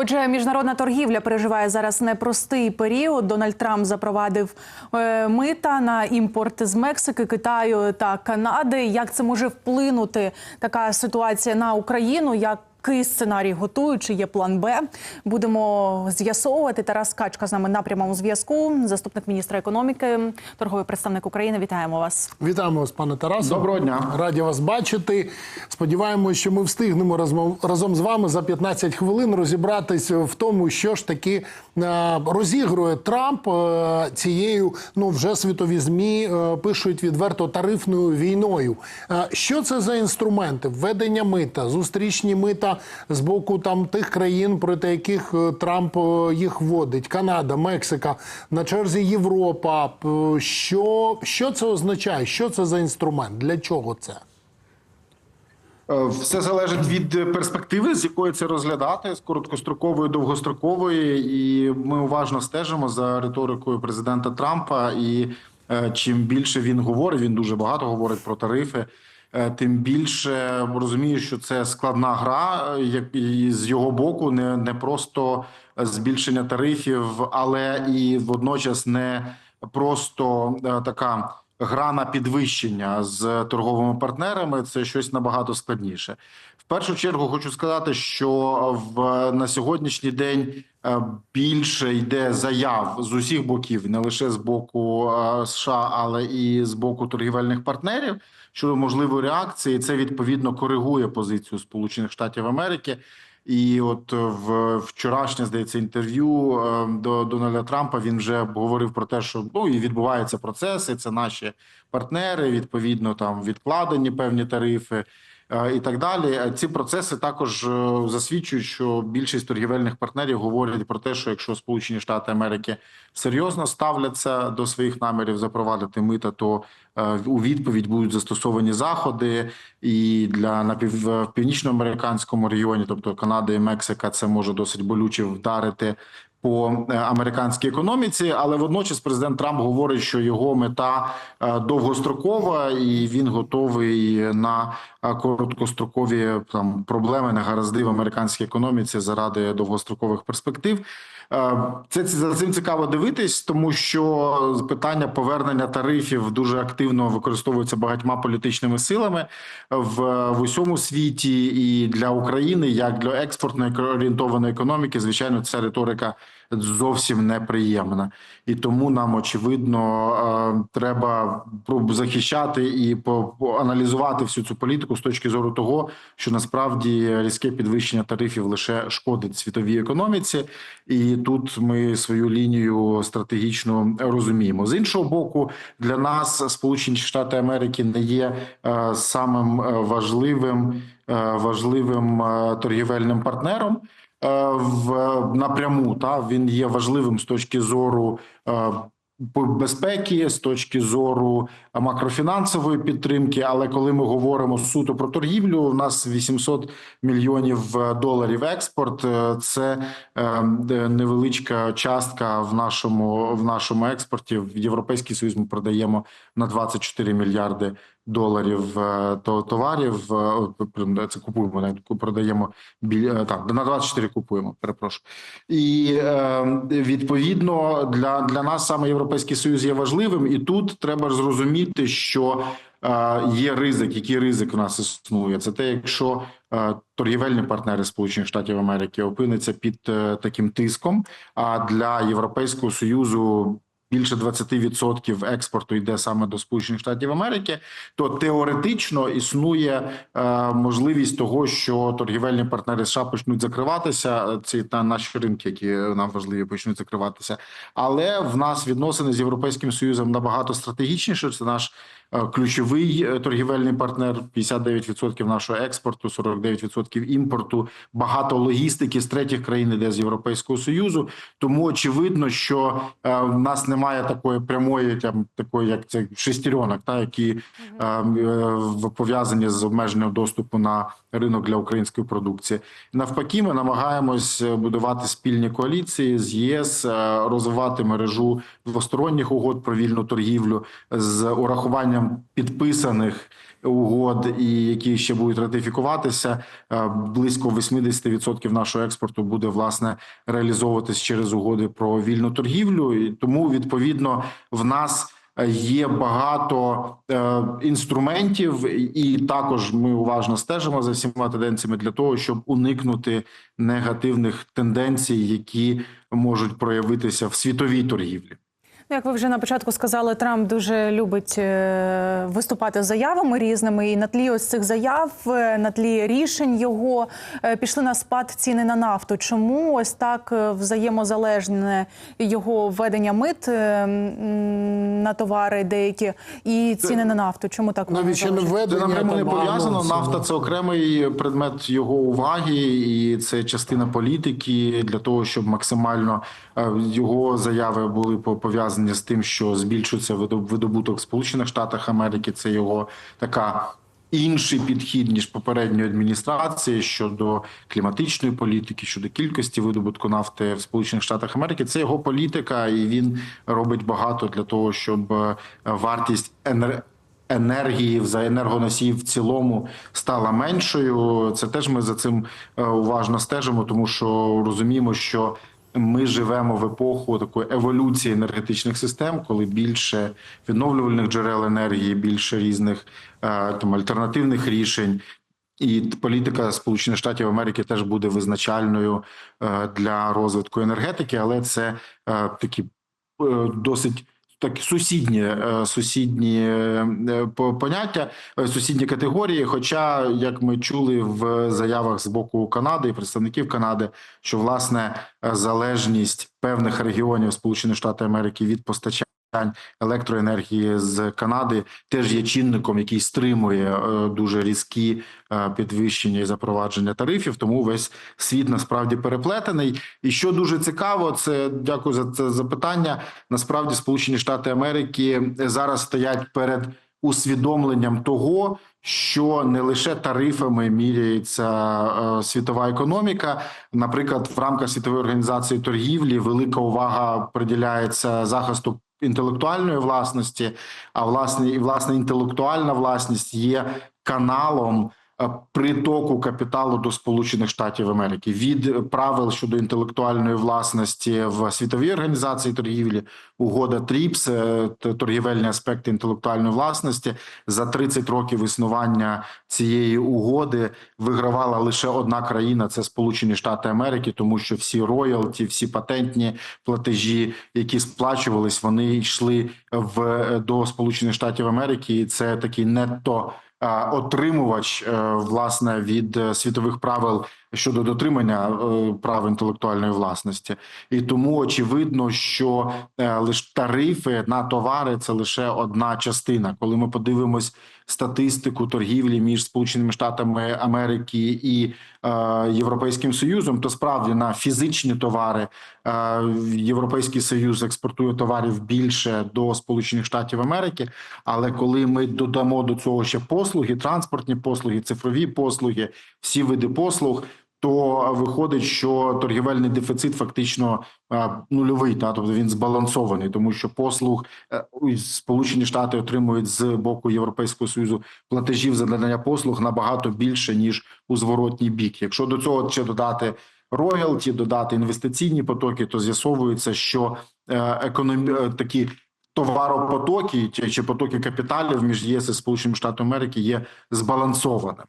Отже, міжнародна торгівля переживає зараз непростий період. Дональд Трамп запровадив е, мита на імпорт з Мексики, Китаю та Канади. Як це може вплинути така ситуація на Україну? Який сценарій готують? Чи є план Б? Будемо з'ясовувати. Тарас Качка з нами на прямому зв'язку. Заступник міністра економіки, торговий представник України. Вітаємо вас. Вітаємо вас, пане Тарасу. Доброго дня. Раді вас бачити. Сподіваємося, що ми встигнемо разом, разом з вами за 15 хвилин розібратись в тому, що ж таки е, розігрує Трамп е, цією, ну вже світові змі е, пишуть відверто тарифною війною. Що це за інструменти? Введення мита, зустрічні мита з боку там тих країн, проти яких е, Трамп е, їх вводить: Канада, Мексика, на черзі Європа. Що, що це означає? Що це за інструмент? Для чого це? Е, Все залежить від перспективи, з якої це розглядати, з короткострокової, довгострокової, і ми уважно стежимо за риторикою президента Трампа. І чим більше він говорить, він дуже багато говорить про тарифи. Е, Тим більше розумію, що це складна гра, е, як і з його боку, не, не просто збільшення тарифів, але і водночас не просто е, така гра на підвищення з торговими партнерами це щось набагато складніше. Першу чергу хочу сказати, що в на сьогоднішній день е, більше йде заяв з усіх боків, не лише з боку е, США, але і з боку торгівельних партнерів щодо можливої реакції. Це відповідно коригує позицію Сполучених Штатів Америки. І от в вчорашнє здається інтерв'ю е, до Дональда Трампа він вже говорив про те, що ну і відбуваються процеси. Це наші партнери. Відповідно, там відкладені певні тарифи е, і так далі. Е, Ці процеси також е, засвідчують, що більшість торгівельних партнерів говорять про те, що якщо Сполучені Штати Америки серйозно ставляться до своїх намірів запровадити мита, то е, у відповідь будуть застосовані заходи, і для напів північноамериканському регіоні, тобто Канада і Мексика, це може досить болюче вдарити. По е, американській економіці, але водночас президент Трамп говорить, що його мета е, довгострокова, і він готовий на е, короткострокові там проблеми негаразди в американській економіці заради довгострокових перспектив. Це за цим цікаво дивитись, тому що питання повернення тарифів дуже активно використовується багатьма політичними силами в, в усьому світі, і для України, як для експортної орієнтованої економіки, звичайно, ця риторика зовсім неприємна, і тому нам очевидно е, треба захищати і по- поаналізувати всю цю політику з точки зору того, що насправді різке підвищення тарифів лише шкодить світовій економіці, і тут ми свою лінію стратегічно розуміємо. З іншого боку, для нас Сполучені Штати Америки не є е, самим е, важливим важливим торгівельним партнером в напряму. Та він є важливим з точки зору. е, безпеки з точки зору макрофінансової підтримки. Але коли ми говоримо суто про торгівлю, у нас 800 мільйонів е, доларів експорт. Е, Це е, невеличка частка в нашому в нашому експорті. В Європейський Союз ми продаємо на 24 мільярди доларів е, то товарів. е, Це купуємо навіть продаємо біля так на 24 купуємо. Перепрошую, і е, відповідно для, для нас саме європейський союз є важливим, і тут треба зрозуміти, що е, є ризик. Який ризик у нас існує? Це те, якщо е, торгівельні партнери Сполучених Штатів Америки опиняться під е, таким тиском. А для Європейського союзу більше 20% експорту йде саме до Сполучених Штатів Америки, то теоретично існує е, можливість того, що торгівельні партнери США почнуть закриватися. е, Ці та наші ринки, які нам важливі, почнуть закриватися. Але в нас відносини з європейським союзом набагато стратегічніше. Це наш ключовий е, торгівельний партнер. 59% нашого експорту, 49% імпорту. Багато логістики з третіх країн іде з європейського союзу. Тому очевидно, що е, в нас немає такої прямої, там такої, як це шестеренок, та які е, е, пов'язані з обмеженням доступу на ринок для української продукції. Навпаки, ми намагаємось е, будувати спільні коаліції з ЄС, е, розвивати мережу двосторонніх угод про вільну торгівлю з урахуванням підписаних угод, і які ще будуть ратифікуватися. Е, Близько 80% нашого експорту буде власне реалізовуватись через угоди про вільну торгівлю. І тому відповідно в нас. Є багато е, інструментів, і також ми уважно стежимо за всіма тенденціями для того, щоб уникнути негативних тенденцій, які можуть проявитися в світовій торгівлі. Ну, Як ви вже на початку сказали, Трамп дуже любить е, виступати з заявами різними. І на тлі ось цих заяв, е, на тлі рішень його е, пішли на спад ціни на нафту. Чому ось так взаємозалежне його введення мит на товари деякі і ціни на нафту? Чому так Навіть ще не введення. напряму не пов'язано. Нафта це окремий предмет його уваги, і це частина політики для того, щоб максимально його заяви були по- пов'язані з тим, що збільшується видоб- видобуток в Сполучених Штатах Америки. Це його така. Інший підхід ніж попередньої адміністрації щодо кліматичної політики, щодо кількості видобутку нафти в Сполучених Штатах Америки. Це його політика, і він робить багато для того, щоб е, вартість енер енергії за енергоносіїв в цілому стала меншою. Це теж ми за цим е, уважно стежимо, тому що розуміємо, що ми живемо в епоху такої еволюції енергетичних систем, коли більше відновлювальних джерел енергії, більше різних е, там альтернативних рішень. І політика Сполучених Штатів Америки теж буде визначальною е, для розвитку енергетики, але це е, такі досить так сусідні е, сусідні е, по- поняття, е, сусідні категорії. Хоча, як ми чули в заявах з боку Канади і представників Канади, що власне е, залежність певних регіонів Сполучених Штатів Америки від постачання електроенергії з Канади теж є чинником, який стримує е, дуже різкі е, підвищення і запровадження тарифів. Тому весь світ насправді переплетений. І що дуже цікаво, це дякую за це запитання. Насправді, Сполучені Штати Америки зараз стоять перед усвідомленням того. Що не лише тарифами міряється е, світова економіка, наприклад, в рамках світової організації торгівлі велика увага приділяється захисту інтелектуальної власності. А власне і власне інтелектуальна власність є каналом притоку капіталу до Сполучених Штатів Америки від правил щодо інтелектуальної власності в світовій організації торгівлі, угода ТРІПС, е, торгівельні аспекти інтелектуальної власності. За 30 років існування цієї угоди вигравала лише одна країна це Сполучені Штати Америки, тому що всі роялті, всі патентні платежі, які сплачувались, вони йшли в до Сполучених Штатів Америки, і це такий нетто е, отримувач е, власне від е, світових правил щодо дотримання е, прав інтелектуальної власності, і тому очевидно, що лише тарифи на товари це лише одна частина. Коли ми подивимось статистику торгівлі між Сполученими Штатами Америки і е, Європейським Союзом, то справді на фізичні товари е, Європейський Союз експортує товарів більше до Сполучених Штатів Америки. Але коли ми додамо до цього ще послуги, транспортні послуги, цифрові послуги, всі види послуг. То виходить, що торгівельний дефіцит фактично е, нульовий, та тобто він збалансований, тому що послуг е, Сполучені Штати отримують з боку Європейського союзу платежів за надання послуг набагато більше ніж у зворотній бік. Якщо до цього ще додати роялті, додати інвестиційні потоки, то з'ясовується, що е, економі... е, такі товаропотоки чи, потоки капіталів між ЄС і Сполученими Штатами Америки є збалансованими.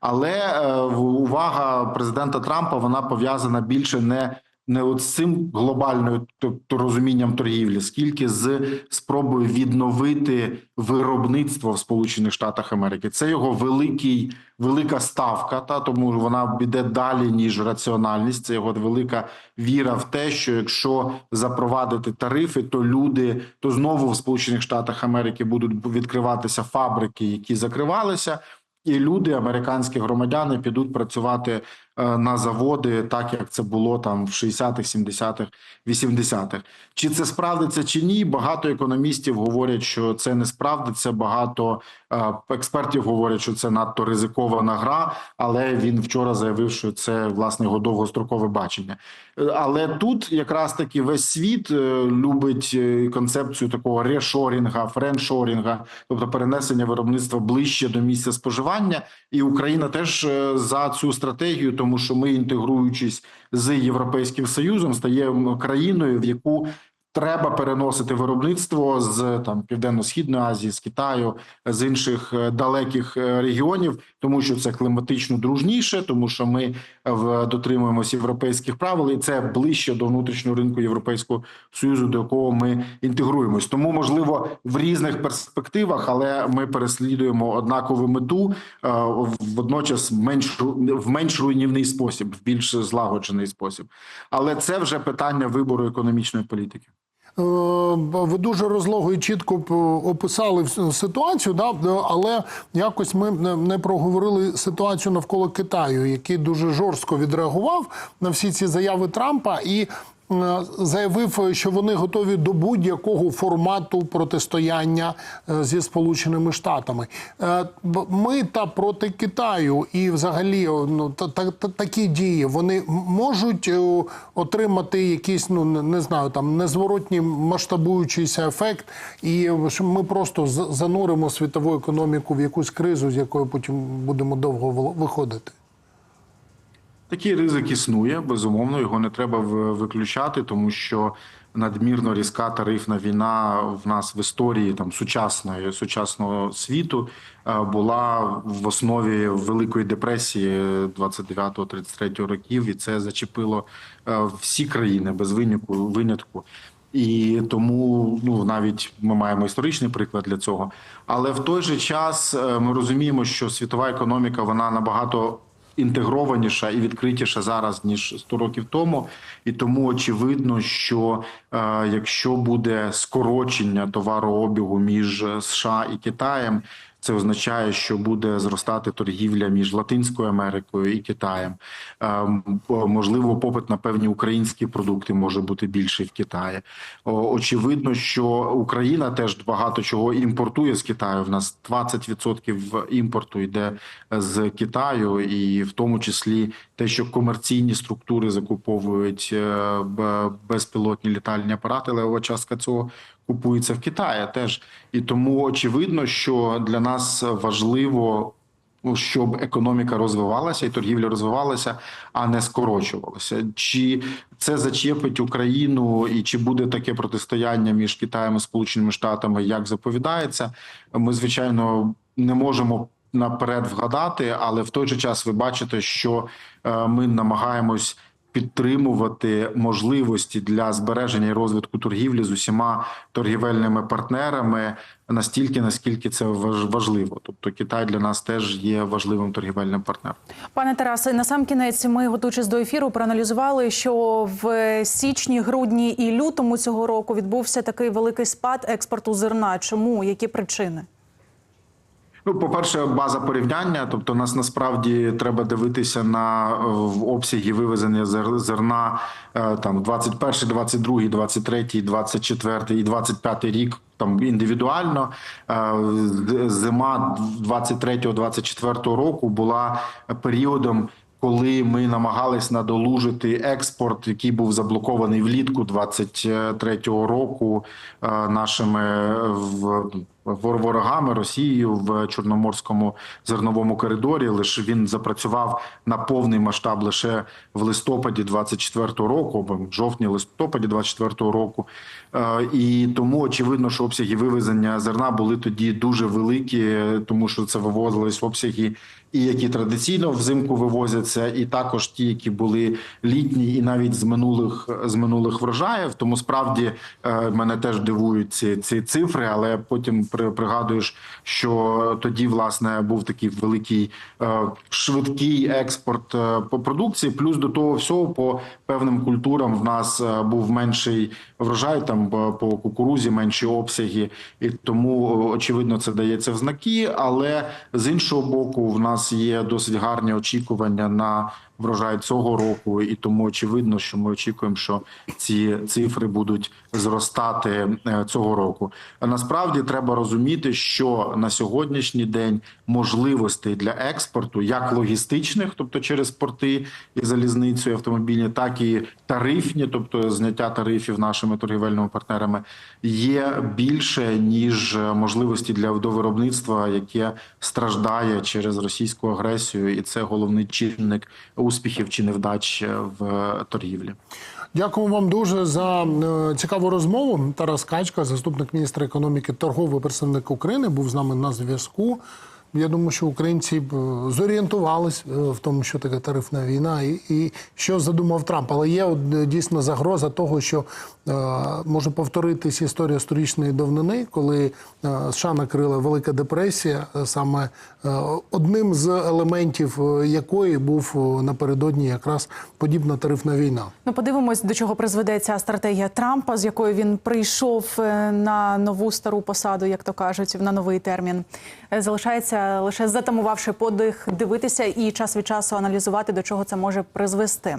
Але е, увага президента Трампа вона пов'язана більше не не от з цим глобальною тобто розумінням торгівлі, скільки з спробою відновити виробництво в Сполучених Штатах Америки. Це його великий велика ставка, та тому вона піде далі ніж раціональність. Це його велика віра в те, що якщо запровадити тарифи, то люди то знову в Сполучених Штатах Америки будуть відкриватися фабрики, які закривалися. І люди, американські громадяни, підуть працювати на заводи, так як це було там в 60-х, 70-х, 80-х. Чи це справдиться чи ні? Багато економістів говорять, що це не справдиться. Багато е, експертів говорять, що це надто ризикована гра. Але він вчора заявив, що це власне його довгострокове бачення. Е, Але тут якраз таки весь світ е, любить е, концепцію такого решорінга, френшорінга, тобто перенесення виробництва ближче до місця споживання. І Україна теж е, за цю стратегію, тому що ми інтегруючись з європейським союзом, стаємо країною, в яку Треба переносити виробництво з там південно-східної Азії, з Китаю, з інших е, далеких е, регіонів, тому що це кліматично дружніше, тому що ми е, в дотримуємося європейських правил, і це ближче до внутрішнього ринку Європейського союзу, до якого ми інтегруємось. Тому можливо в різних перспективах, але ми переслідуємо однакову мету е, водночас менш в менш руйнівний спосіб, в більш злагоджений спосіб. Але це вже питання вибору економічної політики. Е, Ви дуже розлого і чітко описали ситуацію, да? е, але якось ми не- проговорили ситуацію навколо Китаю, який дуже жорстко відреагував на всі ці заяви Трампа і заявив, що вони готові до будь-якого формату протистояння е, зі Сполученими Штатами. Е, б- Мита проти Китаю і взагалі ну, та, та, та- такі дії вони можуть е, отримати якийсь, ну не знаю, там незворотній масштабуючийся ефект, і е, ми просто зануримо світову економіку в якусь кризу, з якої потім будемо довго виходити. Такий ризик існує, безумовно, його не треба виключати, тому що надмірно різка тарифна війна в нас в історії там сучасної сучасного світу е, була в основі Великої депресії 29-33 років, і це зачепило е, всі країни без винятку винятку. І тому ну навіть ми маємо історичний приклад для цього. Але в той же час е, ми розуміємо, що світова економіка вона набагато інтегрованіша і відкритіша зараз ніж 100 років тому, і тому очевидно, що е, якщо буде скорочення товарообігу між США і Китаєм. Це означає, що буде зростати торгівля між Латинською Америкою і Китаєм. Ем, Можливо, попит на певні українські продукти може бути більший в Китаї. Очевидно, що Україна теж багато чого імпортує з Китаю. В нас 20% імпорту йде з Китаю, і в тому числі те, що комерційні структури закуповують е, безпілотні літальні апарати, левова частка цього купується в Китаї теж. І тому очевидно, що для нас важливо. ну, Щоб економіка розвивалася і торгівля розвивалася, а не скорочувалася. Чи це зачепить Україну, і чи буде таке протистояння між Китаєм і Сполученими Штатами, як заповідається? Ми звичайно не можемо наперед вгадати, але в той же час ви бачите, що е, ми намагаємось підтримувати можливості для збереження і розвитку торгівлі з усіма торгівельними партнерами настільки, наскільки це важ- важливо. Тобто Китай для нас теж є важливим торгівельним партнером. Пане Тарасе, на сам кінець ми, готуючись до ефіру, проаналізували, що в січні, грудні і лютому цього року відбувся такий великий спад експорту зерна. Чому? Які причини? Ну, по-перше, база порівняння. Тобто, нас насправді треба дивитися на е, в обсяги вивезення зер- зерна е, там 21, 22, 23, 24 і 25 рік. Там індивідуально Е, зима 23-24 року була періодом, коли ми намагались надолужити експорт, який був заблокований влітку 23-го року нашими в ворогами Росією в Чорноморському зерновому коридорі. Лише він запрацював на повний масштаб лише в листопаді 24-го року, або в жовтні листопаді 24-го року. Е, І тому очевидно, що обсяги вивезення зерна були тоді дуже великі, тому що це вивозились обсяги, і які традиційно взимку вивозяться, і також ті, які були літні, і навіть з минулих з минулих врожаїв. Тому справді е, мене теж дивують ці, ці цифри, але потім пригадуєш, що тоді власне був такий великий е, швидкий експорт е, по продукції. Плюс до того всього по певним культурам в нас е, був менший врожай, там по кукурузі менші обсяги, і тому очевидно це дається в знаки. Але з іншого боку, в нас є досить гарні очікування на врожай цього року, і тому очевидно, що ми очікуємо, що ці цифри будуть зростати е, цього року. Насправді треба розуміти, що на сьогоднішній день можливостей для експорту, як логістичних, тобто через порти і залізницю і автомобільні, так і тарифні, тобто зняття тарифів нашими торгівельними партнерами, є більше ніж можливості для виробництва, яке страждає через російську агресію, і це головний чинник успіхів чи невдач в торгівлі. Дякую вам дуже за е, цікаву розмову. Тарас Качка, заступник міністра економіки, торговий представник України, був з нами на зв'язку. Я думаю, що українці е, зорієнтувались е, в тому, що таке тарифна війна, і, і що задумав Трамп. Але є е, дійсно загроза того, що е, може повторитись історія сторічної давнини, коли е, США накрила Велика депресія, саме е, одним з елементів якої був напередодні якраз подібна тарифна війна. Ну, подивимось, до чого призведе ця стратегія Трампа, з якою він прийшов на нову стару посаду, як то кажуть, на новий термін. Залишається лише затамувавши подих, дивитися і час від часу аналізувати, до чого це може призвести.